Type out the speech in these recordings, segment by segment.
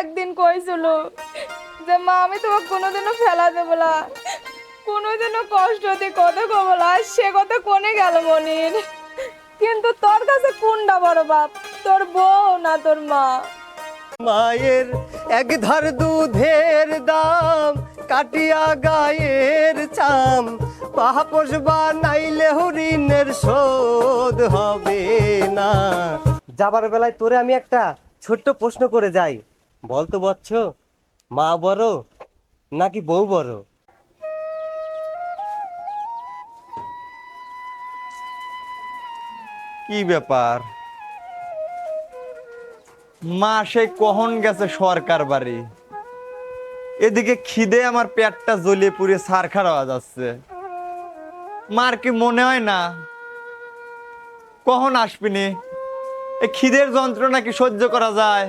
একদিন কইছিল যে মা আমি তোমাকে কোনোদিনও ফেলা দেবো না। কোনোদিনও কষ্ট দিয়ে কথা কবো না। সে কথা কোনে গেল মনির? কিন্তু তোর কাছে কোনটা বড় বাপ? তোর বউ না তোর মা? মায়ের এক ধার দুধের দাম কাটিয়া গায়ের চাম। পাহাপস বানাইলে হরিণের শোধ হবে না। যাবার বেলায় তোরে আমি একটা ছোট্ট প্রশ্ন করে যাই। বলতো বচ্চ, মা বড় নাকি বউ বড়? কি ব্যাপার? মা সে কখন গেছে সরকার বাড়ি? এদিকে খিদে আমার পেটটা জ্বলিয়ে পুড়ে সারখার হওয়া যাচ্ছে মার কি মনে হয় না? কখন আসবিনি এই খিদের যন্ত্রণা কি সহ্য করা যায়?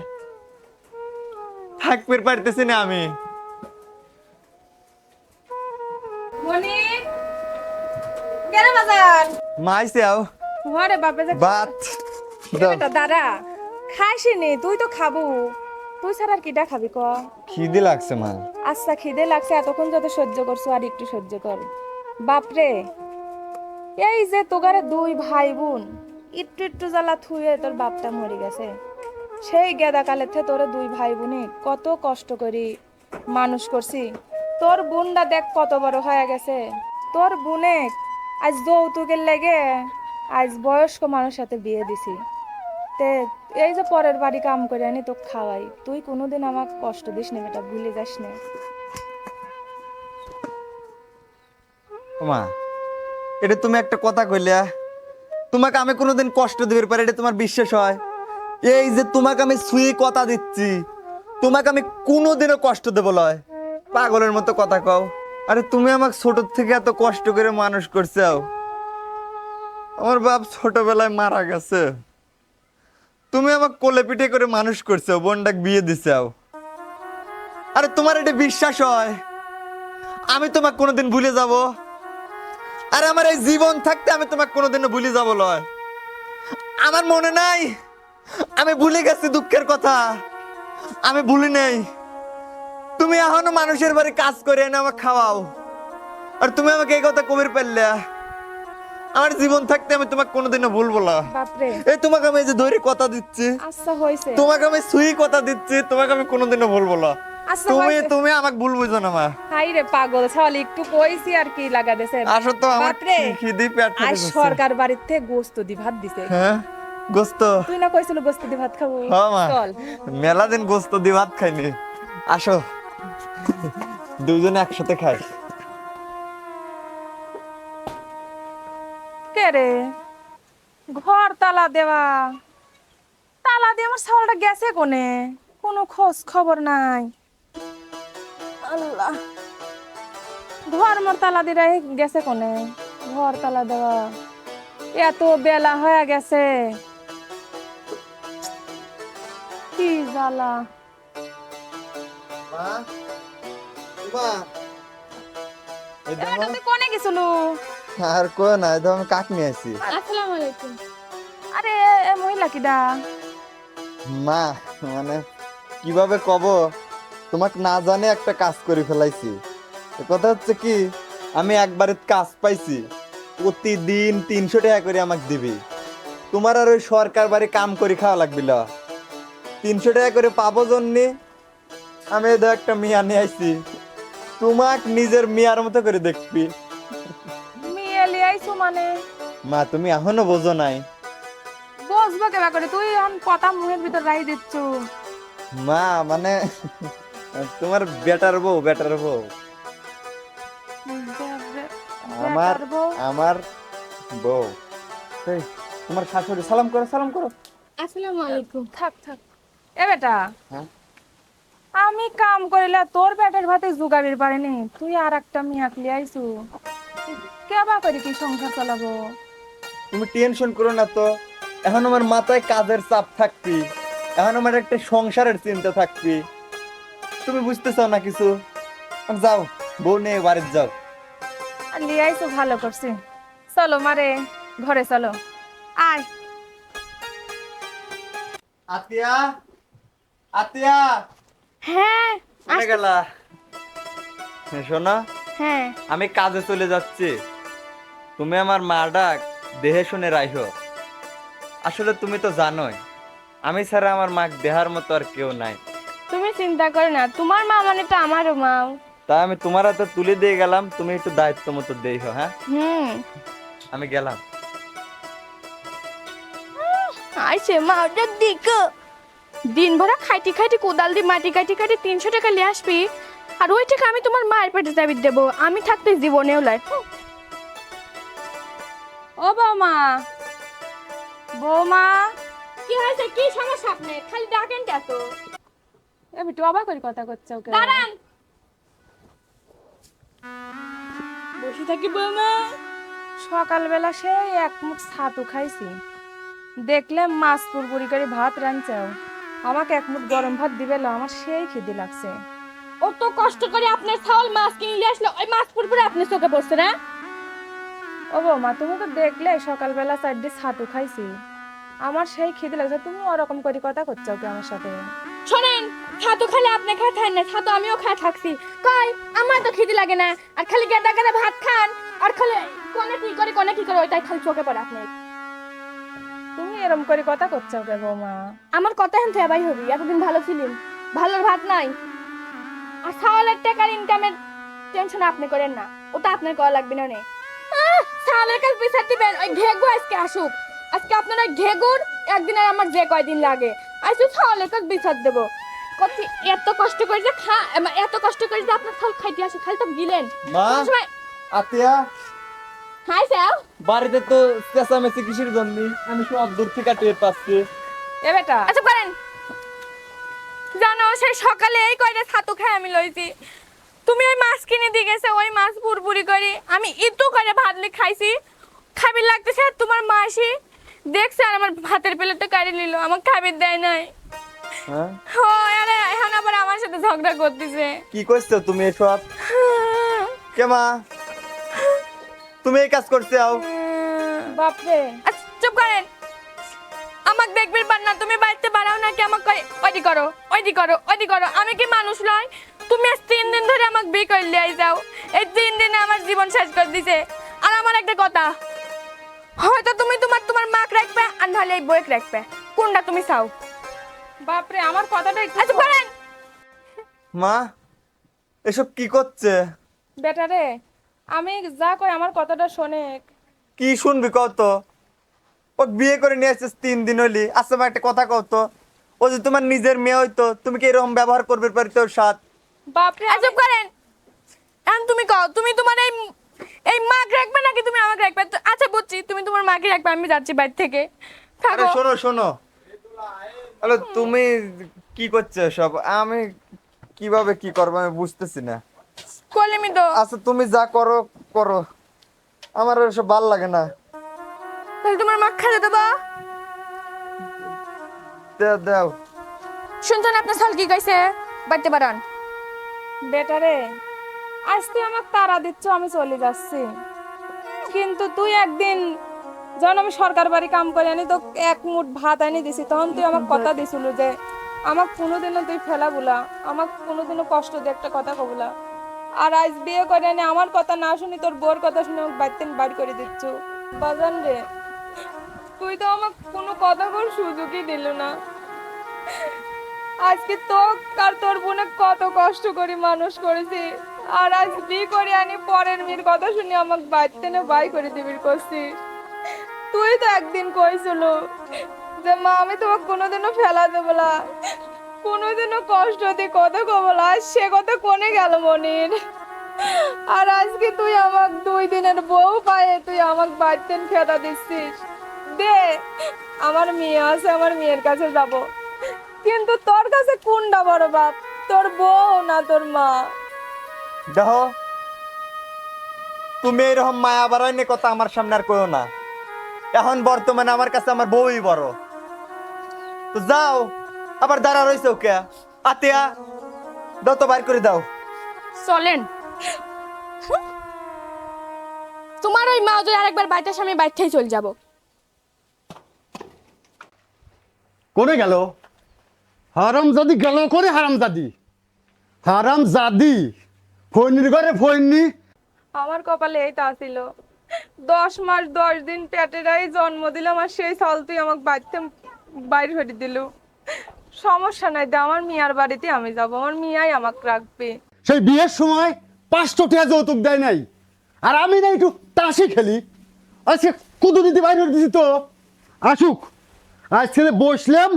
থাকতে পারতেছি না আমি। মনির কেন বাজার। ঘরে বাপে যে বাত। বেটা দাঁড়া। খাইসি নি তুই তো খাব। তুই ছাড়া আর কিটা খাবি ক? খিদে লাগছে মা আচ্ছা খিদে লাগছে এতক্ষণ যত সহ্য করছ আর একটু সহ্য কর। বাপরে এই যে তোগারে দুই ভাই বোন একটু একটু জ্বালা থুয়ে তোর বাপটা মরে গেছে। সেই গেদা কালের থেকে তোরে দুই ভাই বোনে কত কষ্ট করি মানুষ করছি। তোর বোনটা দেখ কত বড় হয়ে গেছে। তোর বোনে আজ যৌতুকের লেগে আজ বয়স্ক মানুষের সাথে বিয়ে দিছি। তে এই যে পরের বাড়ি কাম করে আনি তোকে খাওয়াই। তুই কোনোদিন আমাকে কষ্ট দিস না বেটা, ভুলে যাস না। মা, এটা তুমি একটা কথা কইলা। তোমাকে আমি কোনোদিন কষ্ট দিতে পারি এটা তোমার বিশ্বাস হয়। এই যে তোমাকে আমি সুই কথা দিচ্ছি, তোমাকে আমি কোনোদিনও কষ্ট দেব লয় পাগলের মতো কথা কও। আরে তুমি আমাকে ছোট থেকে এত কষ্ট করে মানুষ করছ আমার বাপ ছোটবেলায় মারা গেছে। তুমি আমাকে কোলে পিঠে করে মানুষ করছ বোনটাকে বিয়ে দিছাও। আরে তোমার এটা বিশ্বাস হয়? আমি তোমাকে কোনোদিন ভুলে যাব? আর আমার এই জীবন থাকতে আমি তোমাকে কোনোদিনও ভুলে যাব লয় আমার মনে নাই? আমি ভুলে গেছি দুঃখের কথা। আমি ভুলি নেই। তুমি এখনও মানুষের বাড়ি কাজ করে এনে আমাকে খাওয়াও। আর তুমি আমাকে এই কথা কবির পারলে আমার জীবন থাকতে আমি তোমাকে কোনোদিনও ভুলবো না। এই তোমাকে আমি এই যে ধরে কথা দিচ্ছি আচ্ছা তোমাকে আমি সুই কথা দিচ্ছি তোমাকে আমি কোনোদিনও ভুলবো না। আচ্ছা তুমি তুমি আমাকে ভুল বুঝো না মা। হাই রে পাগল ছাওয়াল একটু কইছি আর কি লাগা দেছে। আসো তো আমার বাপরে। খিদি পেট ফেটে সরকার বাড়িতে গোস্ত দি ভাত দিছে। হ্যাঁ? গোস্ত। তুই না কইছিল গোস্ত দি ভাত খাব। হ্যাঁ মা। মেলা দিন গোস্ত দিয়ে ভাত খাইনি। আসো। দুজনে একসাথে খাই। কে রে? ঘর তালা দেওয়া। তালা দিয়ে আমার ছাওয়ালটা গেছে কোনে? কোনো খোঁজ খবর নাই। আল্লাহ। ঘর মোর তালা দিয়ে গেছে কোনে? ঘর তালা দেওয়া। এত বেলা হয়ে গেছে। জ্বালা। মা? মা? এটা তুই কোনে গেছিল? আর কো না কাক নিয়ে আসি। আসসালামু আলাইকুম। আরে এ মহিলা কিডা? মা মানে কীভাবে কব? তোমাকে না জানে একটা কাজ করে ফেলাইছি। কথা হচ্ছে কি আমি একবারে কাজ পাইছি। প্রতিদিন তিনশো টাকা করে আমাকে দিবি। তোমার আর ওই সরকার বাড়ি কাম করে খাওয়া লাগবি ল তিনশো টাকা করে পাবো জন্যে? আমি এই একটা মিয়া নিয়ে আইছি। তোমাক নিজের মিয়ার মতো করে দেখবি। মেয়ে লিয়ে আইছো মানে? মা তুমি এখনও বোঝো নাই। বসবো কেবা করে? তুই এখন কথা মুখের ভিতর রাই দিচ্ছ। মা মানে তোমার বেটার বউ বেটার বউ। আমার আমার বউ। তোমার শাশুড়ি সালাম করো সালাম করো। আসসালামু আলাইকুম। থাক থাক। এ বেটা হ্যাঁ? আমি কাম করিলা তোর পেটের ভাতে জোগাবির পারেনি তুই আর একটা মিয়াক লিয়ে আইছু। কেবা করি কি সংসার চালাবো? তুমি টেনশন করো না তো এখন আমার মাথায় কাজের চাপ থাকবি এখন আমার একটা সংসারের চিন্তা থাকবি তুমি বুঝতে চাও না কিছু? যাও বউ নিয়ে বাড়িতে যাও। আর লিয়ে আইছু ভালো করছি। চলো মারে ঘরে চলো। আয়। আতিয়া? আতিয়া। হ্যাঁ কোনে গেলা? হ্যাঁ, শোনো। হ্যাঁ। আমি কাজে চলে যাচ্ছি। তুমি আমার মা ডাক দেহে শুনে রাইহো আসলে তুমি তো জানোই আমি ছাড়া আমার মা দেহার মতো আর কেউ নাই। তুমি চিন্তা করো না তোমার মা মানে তো আমারও মা। তাই আমি তোমার হাতে তুলে দিয়ে গেলাম তুমি একটু দায়িত্ব মতো দেইহো হ্যাঁ? হুম। আমি গেলাম। আইছে মা ওটা দিক দিন ভরা খাইটি খাইটি কোদাল দিয়ে মাটি কাটি কাটি তিনশো টাকা নিয়ে আসবি। আর ওই টাকা আমি তোমার মায়ের পেটে যাবি দেবো। আমি থাকতে জীবনেও লাই। ও বৌমা। বৌমা কি হয়েছে? কি সমস্যা আপনি খালি ডাকেন কে তো আমি তো অবাক করে কথা করছে ওকে। দাঁড়ান। বসে থাকি বৌমা। সকালবেলা সেই এক মুখ ছাতু খাইছি। দেখলে মাছ পুরপুরি করে ভাত রাঁধছেও আমাকে এক মুঠ গরম ভাত দিবে লো, আমার সেই খিদে লাগছে। ও তো কষ্ট করে আপনার ছাওয়াল মাছ কিনে নিয়ে আসলো ওই মাছ পুরপুরে আপনি চোখে পড়ছে না? ও বৌমা তুমি তো দেখলে সকালবেলা চারটে ছাতু খাইছি। আমার সেই খিদে লাগছে তুমি ওরকম করে কথা করছ কি আমার সাথে? শোনেন ছাতু খালে আপনি খায় থাকেন না ছাতু আমিও খায় থাকছি। কই আমার তো খিদে লাগে না আর খালি গেদা গেদা ভাত খান আর খালি কোনে কি করে কোনে কি করে ওইটাই খালি চোখে পড়ে আপনার। তুমি এরকম করে কথা করছ কে বৌমা আমার কথা হেন ভাই হবি এতদিন ভালো ছিলেন ভালো ভাত নাই। আর ছাওয়ালের টাকার ইনকামের টেনশন আপনি করেন না। ওটা আপনার করা লাগবে না নে। ছাওয়ালের কাছে বিচার দিবেন ওই ঘেগু আজকে আসুক। আজকে আপনার ওই ঘেগুর একদিন আর আমার যে কয়দিন লাগে। আজকে ছাওয়ালের কাছে বিচার দেবো। কত এত কষ্ট করে যে খা এত কষ্ট করে যে আপনার ছাল খাইতে আসে খালি তো গিলেন। মা আতিয়া হাই স্যার বাড়িতে তো চেঁচামেচি কিসের জন্য? আমি সব দূর থেকে টের পাচ্ছি। এ বেটা। আচ্ছা করেন জানো সেই সকালে এই কয়টা ছাতু খাই আমি লইছি। তুমি ওই মাছ কিনে দিয়ে গেছে ওই মাছ পুরপুরি করে। আমি ইতু করে ভাত লি খাইছি। খাবির লাগতেছে তোমার মাসি। দেখছে আর আমার ভাতের প্লেটটা কাড়ি নিল আমার খাবির দেয় নাই। হ্যাঁ? ও আরে এখন আবার আমার সাথে ঝগড়া করতেছে। কি করছ তুমি এসব? কে মা? তুমি এই কাজ করতে আও। বাপরে। আচ্ছা, চুপ করেন। আমাকে দেখবির পার না তুমি বাড়িতে বাড়াও নাকি আমাকে কয় ওইদি করো ওইদি করো ওইদি করো। আমি কি মানুষ নয়? তুমি আজ তিন দিন ধরে আমাকে বিয়ে করে লিয়ে যাও এই তিন দিনে আমার জীবন শেষ করে দিছে। আর আমার একটা কথা হয়তো তুমি তোমার তোমার মাক রাখবে আর নাহলে এই বইক রাখবে। কোনটা তুমি চাও? বাপরে আমার কথাটা একটু আচ্ছা করেন মা এসব কি করছে? বেটা রে আমি যা কই আমার কথাটা শোনে। কি শুনবি কত ও বিয়ে করে নিয়ে আসছিস তিন দিন হইলি। আচ্ছা মা একটা কথা কত ও যে তোমার নিজের মেয়ে হইতো তুমি কি এরকম ব্যবহার করবে পারি তোর সাথ? বাপরে চুপ করেন। এখন তুমি কও তুমি তোমার এই এই মাক রাখবে নাকি তুমি আমাকে রাখবে? আচ্ছা বুঝছি তুমি তোমার মাকে রাখবে আমি যাচ্ছি বাড়ি থেকে। আরে থাকো শোনো শোনো। আরে তুমি কি করছ সব আমি কীভাবে কি করব আমি বুঝতেছি না। কলিমি তো আচ্ছা তুমি যা করো করো। আমার এসব ভালো লাগে না। তাহলে তোমার মা খেতে দেবো দে- দাও। শুনছেন আপনার সাল কি কইছে? বাড়তে পারান বেটা রে আজ তুই আমাকে তারা দিচ্ছ আমি চলে যাচ্ছি। কিন্তু তুই একদিন যখন আমি সরকার বাড়ি কাম করে আনি তো এক মুঠ ভাত আনি দিছি তখন তুই আমাকে কথা দিছিল যে আমাকে কোনোদিনও তুই ফেলা বলা আমাকে কোনোদিনও কষ্ট দিয়ে একটা কথা কবলা। আর আজ বিয়ে করে আনি আমার কথা না শুনি তোর বোর কথা শুনে আমাকে বাড়িতে বাড়ি করে দিচ্ছ। বাজান রে, তুই তো আমাকে কোনো কথা কর সুযোগই দিল না। আজকে তো আর তোর বোনে কত কষ্ট করে মানুষ করেছি। আর আজ বিয়ে করে আনি, পরের মেয়ের কথা শুনে আমাকে বাড়িতে না বাই করে দিবির করছিস তুই তো একদিন কইছিল যে, মা, আমি তোমাকে কোনোদিনও ফেলা দেবো না। কোনোদিনও কষ্ট দিয়ে কথা কবো না। আজ সে কথা কোনে গেল মনির? আর আজকে তুই আমাকে দুই দিনের বউ পায়ে তুই আমাকে বাড়িতে ফেলা দিচ্ছিস। দে, আমার মেয়ে আছে, আমার মেয়ের কাছে যাব। কিন্তু তোর কাছে কোনটা বড় বাপ? তোর বউ না তোর মা? দেখো, তুমি এরকম মায়া বাড়াইনি কথা আমার সামনে আর কইও না। এখন বর্তমানে আমার কাছে আমার বউই বড়। তো যাও আবার দাঁড়া রয়েছে ওকে। আতিয়া দাও তো বাইর করে দাও। চলেন। তোমার ওই মা যদি আরেকবার আসে, আমি বাড়ি থেকে চলে যাব। করে গেল? হারাম জাদি গেল করে হারাম জাদি হারাম জাদি ফৈনির ঘরে ফৈনি। আমার কপালে এই তা ছিল। দশ মাস দশ দিন পেটেরাই জন্ম দিলাম আর সেই সাল তুই আমাকে বাড়িতে বাইরে হয়ে দিল। সমস্যা নাই দে আমার মিয়ার বাড়িতে আমি যাব আমার মিয়াই আমাকে রাখবে। সেই বিয়ের সময় পাঁচশো টাকা যৌতুক দেয় নাই। আর আমি না একটু তাসি খেলি। আজকে কুদু দিতে বাইরে দিছি তো। আসুক আজকে বসলাম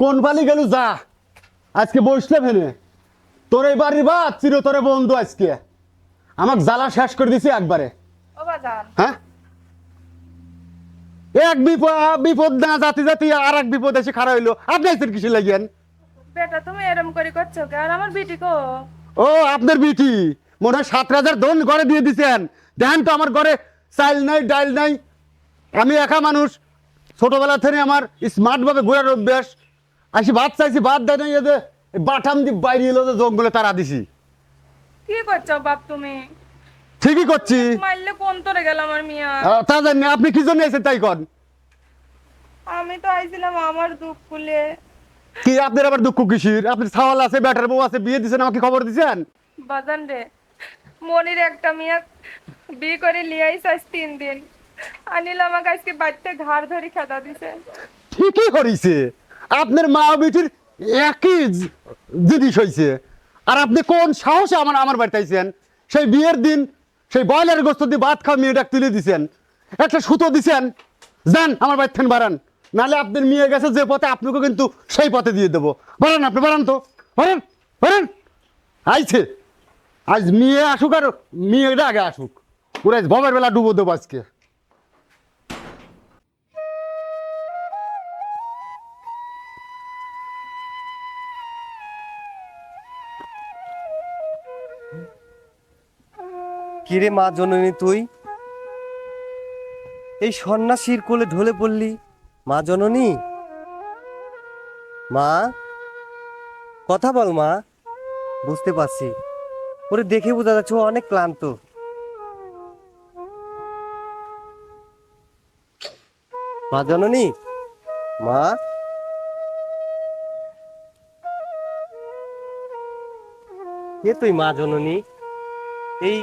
কোন বালি গেল যা। আজকে বসলাম হেনে। তোর এই বাড়ির বা চিরতরে বন্ধু আজকে। আমাকে জ্বালা শেষ করে দিছি একবারে। হ্যাঁ? এক বিপদ বিপদ না জাতি জাতি আর এক বিপদ এসে খারাপ হইল। আপনি আইসেন কিসে লাগিয়েন বেটা তুমি এরম করে করছ কে? আর আমার বিটি কো? ও আপনার বিটি। মনে হয় সাত হাজার দন ঘরে দিয়ে দিছেন। দেখেন তো আমার ঘরে চাইল নাই ডাইল নাই। আমি একা মানুষ। ছোটবেলা থেকে আমার স্মার্ট ভাবে ঘোরার অভ্যাস। আসি ভাত চাইছি ভাত দেয় নাই এদের বাটাম দিয়ে বাইরে এলো যে জঙ্গলে তারা দিছি। কি করছ বাপ তুমি? ঠিকই করছি। মারলে কোন তোরে গেল আমার মিয়া। তা জানি আপনি কি জন্য এসেছেন তাই কন? আমি তো আইছিলাম আমার দুঃখ কুলে কি আপনার আবার দুঃখ কিসির? আপনার ছাওয়াল আছে ব্যাটার বউ আছে বিয়ে দিছেন আমাকে খবর দিছেন? বাজান রে মনির একটা মিয়া বিয়ে করে লিয়াইস আজ তিন দিন। আনিল আমাকে আজকে বাড়িতে ঘাড় ধরে খেদা দিছে। ঠিকই করিছে। আপনার মা বেটির একই জিনিস হয়েছে আর আপনি কোন সাহসে আমার আমার বাড়িতে আইছেন? সেই বিয়ের দিন সেই বয়লার গোস্ত দিয়ে ভাত খাওয়া মেয়েটা তুলে দিছেন। একটা সুতো দিছেন। যান, আমার থেকে বাড়ান। নাহলে আপনার মেয়ে গেছে যে পথে আপনাকে কিন্তু সেই পথে দিয়ে দেবো। বাড়ান আপনি, বাড়ান তো। বাড়ান বাড়ান। আইছে। আজ মেয়ে আসুক আর মেয়েটা আগে আসুক। ওরা ভবের বেলা ডুবো দেবো আজকে। কিরে মা জননী তুই? এই সন্ন্যাসীর কোলে ঢলে পড়লি, মা জননী? মা? কথা বল মা, বুঝতে পারছি। ওরে দেখে বোঝা যাচ্ছে অনেক ক্লান্ত। মা জননী? মা? কে তুই মা জননী? এই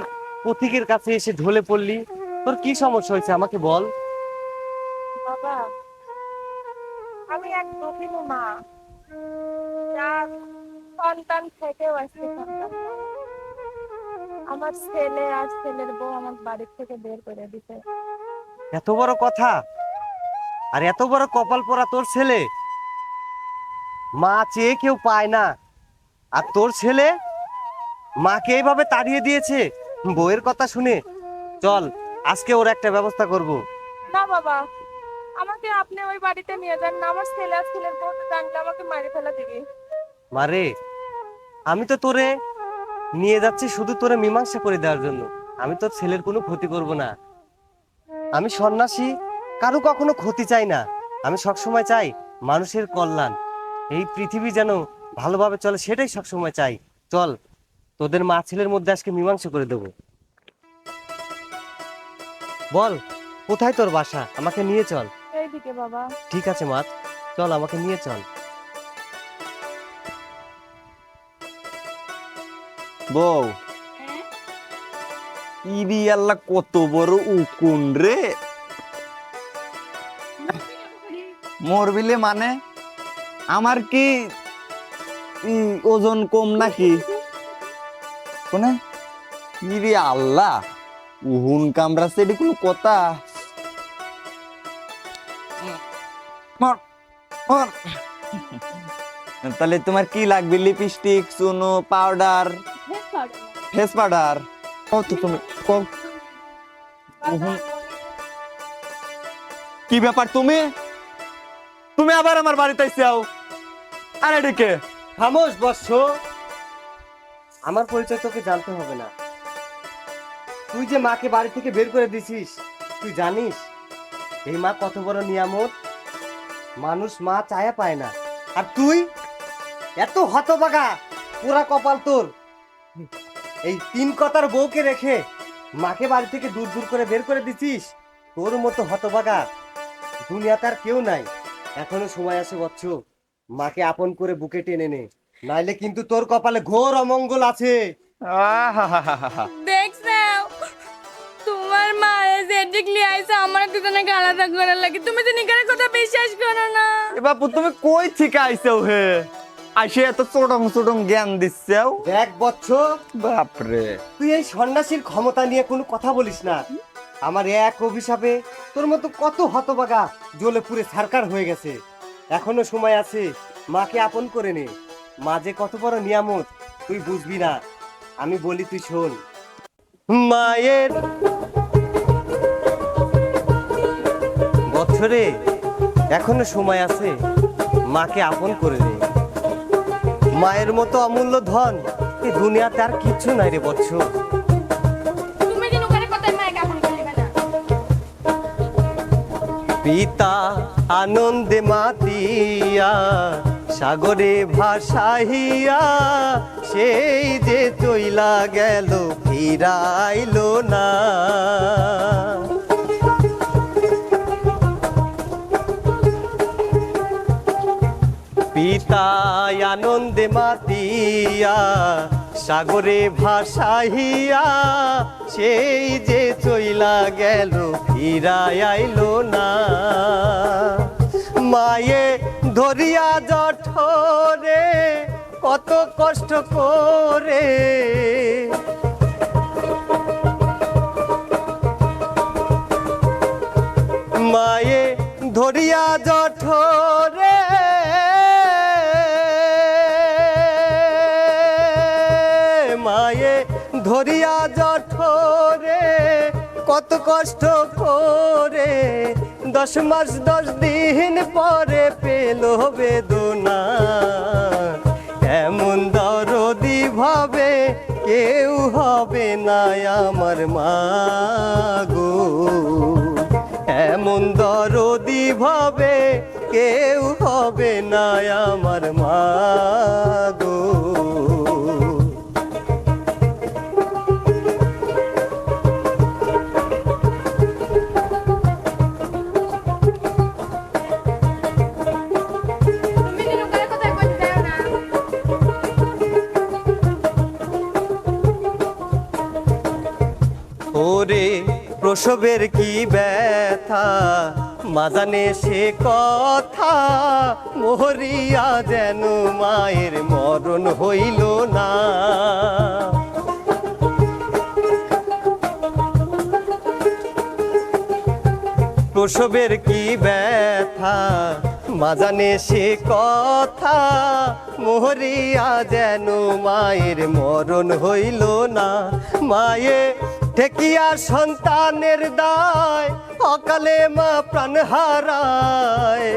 পথিকের কাছে এসে ঢলে পড়লি। তোর কি সমস্যা হয়েছে? আমাকে বল। বাবা আমি এক দুঃখিনী মা। যার সন্তান থেকেও সন্তান আমার ছেলে আর ছেলের বউ আমার বাড়ির থেকে বের করে দিতে। এত বড় কথা? আর এত বড় কপাল পরা তোর ছেলে? মা চেয়ে কেউ পায় না। আর তোর ছেলে মাকে এইভাবে তাড়িয়ে দিয়েছে? বউয়ের কথা শুনে চল আজকে ওর একটা ব্যবস্থা করব। না বাবা আমাকে আপনি ওই বাড়িতে নিয়ে যান না আমার ছেলে আর ছেলের বউ তো জানলে আমাকে মারি ফেলা দিবি। মারে? আমি তো তোরে নিয়ে যাচ্ছি শুধু তোরে মীমাংসা করে দেওয়ার জন্য। আমি তোর ছেলের কোনো ক্ষতি করব না। আমি সন্ন্যাসী কারও কখনো ক্ষতি চাই না। আমি সবসময় চাই মানুষের কল্যাণ। এই পৃথিবী যেন ভালোভাবে চলে সেটাই সবসময় চাই। চল তোদের মা ছেলের মধ্যে আজকে মীমাংসা করে দেব। বল কোথায় তোর বাসা? আমাকে নিয়ে চল। এইদিকে বাবা। ঠিক আছে মা চল আমাকে নিয়ে চল। বউ। ইরি আল্লাহ কত বড় উকুন রে। মরবিলে মানে? আমার কি ওজন কম নাকি? কোনে? ইরি আল্লাহ উহুন কামড়াচ্ছে এটি কোনো কথা। তাহলে তোমার কি লাগবে? লিপস্টিক চুনো পাউডার ফেস পাউডার কত তুমি কি ব্যাপার তুমি? তুমি আবার আমার বাড়িতে আইসাও আরে ডেকে খামোশ বৎস আমার পরিচয় তোকে জানতে হবে না। তুই যে মাকে বাড়ি থেকে বের করে দিছিস, তুই জানিস? এই মা কত বড় নিয়ামত? মানুষ মা চায়া পায় না। আর তুই? এত হতবাগা পুরা কপাল তোর। এই তিন কথার বউকে রেখে মাকে বাড়ি থেকে দূর দূর করে বের করে দিছিস, তোর মতো হতবাগা দুনিয়াতে আর কেউ নাই। এখনও সময় আছে বৎস, মাকে আপন করে বুকে টেনে নে। নাইলে কিন্তু তোর কপালে ঘোর অমঙ্গল আছে। তোমার মা আমার দুজনে আলাদা লাগে। তুমি তো নিকারের কথা বিশ্বাস করো না। এ বাপু তুমি কই থেকে আইছো হে? এত চোটং চোটং জ্ঞান দিচ্ছেও? দেখ বচ্চ বাপরে। তুই এই সন্ন্যাসীর ক্ষমতা নিয়ে কোনো কথা বলিস না। আমার এক অভিশাপে তোর মতো কত হতবাগা জ্বলে পুরে সারকার হয়ে গেছে। এখনও সময় আছে মাকে আপন করে নে। মা যে কত বড় নিয়ামত তুই বুঝবি না। আমি বলি তুই শোন। মায়ের বছরে এখনও সময় আছে মাকে আপন করে নে। মায়ের মতো অমূল্য ধন এই দুনিয়াতে আর কিচ্ছু নাই রে বৎসর পিতা আনন্দে মাতিয়া সাগরে ভাসাহিয়া সেই যে চইলা গেল, ফিরাইলো না। পিতা আনন্দে মাতিয়া, সাগরে ভাসাহিয়া সেই যে চইলা গেল ফিরাই আইলো না। মায়ে ধরিয়া জঠরে কত কষ্ট করে। মায়ে ধরিয়া জঠরে মায়ে ধরিয়া জঠরে কত কষ্ট করে। দশ মাস, দশ দিন পরে পেল বেদনা। এমন দরদি ভাবে কেউ হবে না আমার মা গো। এমন দরদি ভাবে কেউ হবে না আমার মা গো। প্রসবের কি ব্যথা? মাজানে সে কথা মরিয়া যেন মায়ের মরণ হইল না। প্রসবের কি ব্যথা? মাজানে সে কথা মরিয়া যেন মায়ের মরণ হইল না। মায়ে ঠেকিয়া সন্তানের দায়, অকালে মা প্রাণ হারায়।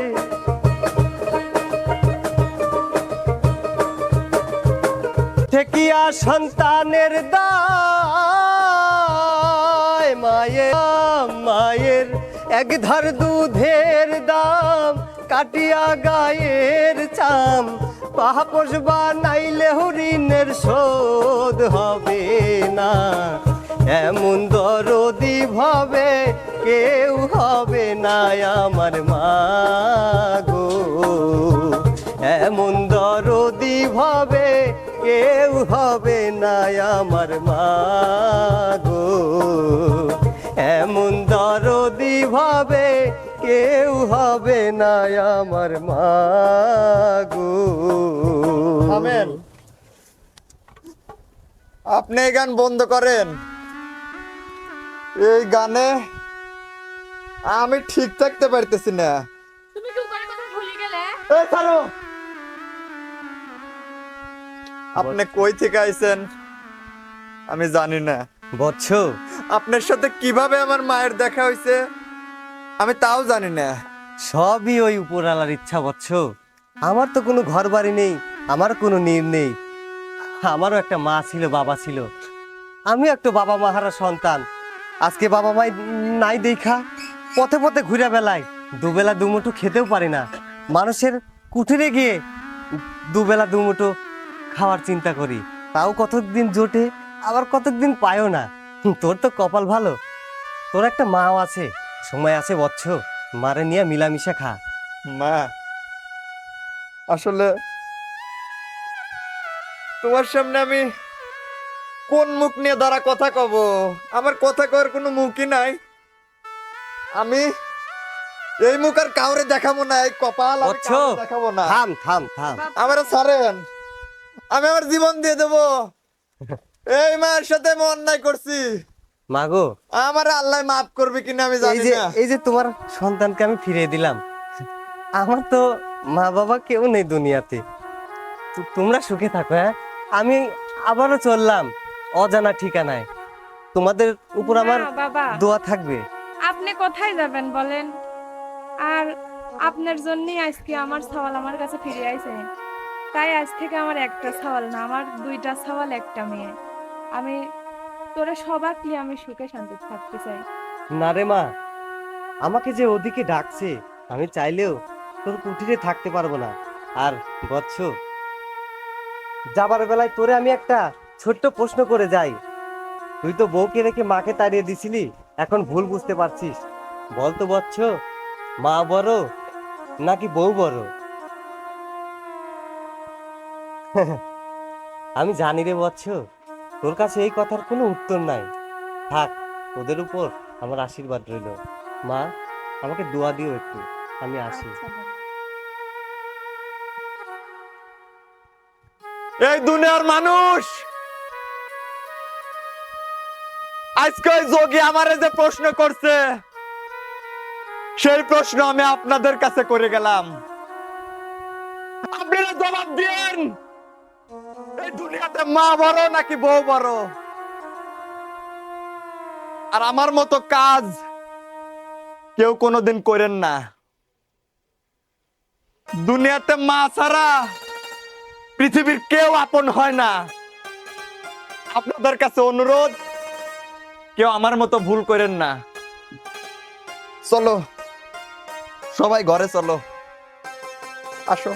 ঠেকিয়া সন্তানের দায় মায়ের মায়ের এক ধার দুধের দাম, কাটিয়া গায়ের চাম। পাহাপস বানাইলে হরিণের শোধ হবে না। এমন দরদি ভাবে কেউ হবে না আমার মা গো। এমন দরদি ভাবে কেউ হবে না আমার মা গো। এমন দরদি ভাবে কেউ হবে না আমার মা গো। আপনি গান বন্ধ করেন। এই গানে আমি ঠিক থাকতে পারতেছি না। তুমি কি কথা ভুলে গেলে? এই ছাড়ো। আপনি কই থেকে আইছেন? আমি জানি না। বৎস। আপনার সাথে কীভাবে আমার মায়ের দেখা হয়েছে আমি তাও জানি না। সবই ওই উপরালার ইচ্ছা বৎস। আমার তো কোনো ঘর বাড়ি নেই আমার কোনো নীর নেই। আমারও একটা মা ছিল বাবা ছিল। আমিও একটা বাবা মাহারা সন্তান। আজকে বাবা মাই নাই দেখা। পথে পথে ঘুরে বেলায় দুবেলা দুমুঠো খেতেও পারি না। মানুষের কুঠিরে গিয়ে দুবেলা দুমুঠো খাওয়ার চিন্তা করি। তাও কতদিন জোটে, আবার কতদিন পায়ও না। তোর তো কপাল ভালো। তোর একটা মাও আছে। সময় আছে বচ্চ মারে নিয়ে মিলামিশা খা। মা, আসলে তোমার সামনে আমি কোন মুখ নিয়ে দাঁড়া কথা কব? আমার কথা কর কোনো মুখই নাই। আমি এই মুখ আর কাউরে দেখাবো না এই কপাল আমি বৎস কাউরে দেখাবো না। থাম থাম থাম। আমার ছাড়েন। আমি আমার জীবন দিয়ে দেব। এই মায়ের সাথে আমি অন্যায় করছি। মাগো আমার আল্লাহ মাফ করবে কিনা আমি এই জানি যে না। এই যে তোমার সন্তানকে আমি ফিরিয়ে দিলাম আমার তো মা বাবা কেউ নেই দুনিয়াতে। তো- তোমরা সুখে থাকো হ্যাঁ? আমি আবারও চললাম। অজানা ঠিকানায়। তোমাদের উপর আমার না, বাবা। দোয়া থাকবে। আপনি কোথায় যাবেন বলেন? আর আপনার জন্যই আজকে আমার সওয়াল আমার কাছে ফিরে আইছে। তাই আজ থেকে আমার একটা সওয়াল না আমার দুইটা সওয়াল একটা মেয়ে। আমি তোরা সবার নিয়ে আমি সুখে শান্তি থাকতে চাই। না রে মা আমাকে যে ওদিকে ডাকছে আমি চাইলেও তোর কুঠিরে থাকতে পারব না। আর বৎস যাবার বেলায় তোরে আমি একটা ছোট্ট প্রশ্ন করে যাই। তুই তো বউকে রেখে মাকে তাড়িয়ে দিছিলি এখন ভুল বুঝতে পারছিস। বল তো বৎস মা বড় নাকি বউ বড়? আমি জানি রে বৎস তোর কাছে এই কথার কোনো উত্তর নাই। থাক তোদের উপর আমার আশীর্বাদ রইল। মা আমাকে দোয়া দিও একটু আমি আসি। আচ্ছা, এই দুনিয়ার মানুষ! আজকে যোগী আমারে যে প্রশ্ন করছে, সেই প্রশ্ন আমি আপনাদের কাছে করে গেলাম। আপনারা জবাব দিন এই দুনিয়াতে মা বড় নাকি বউ বড়? আর আমার মতো কাজ কেউ কোনোদিন করেন না। দুনিয়াতে মা ছাড়া পৃথিবীর কেউ আপন হয় না। আপনাদের কাছে অনুরোধ কেউ আমার মতো ভুল করেন না। চলো। সবাই ঘরে চলো। আসো।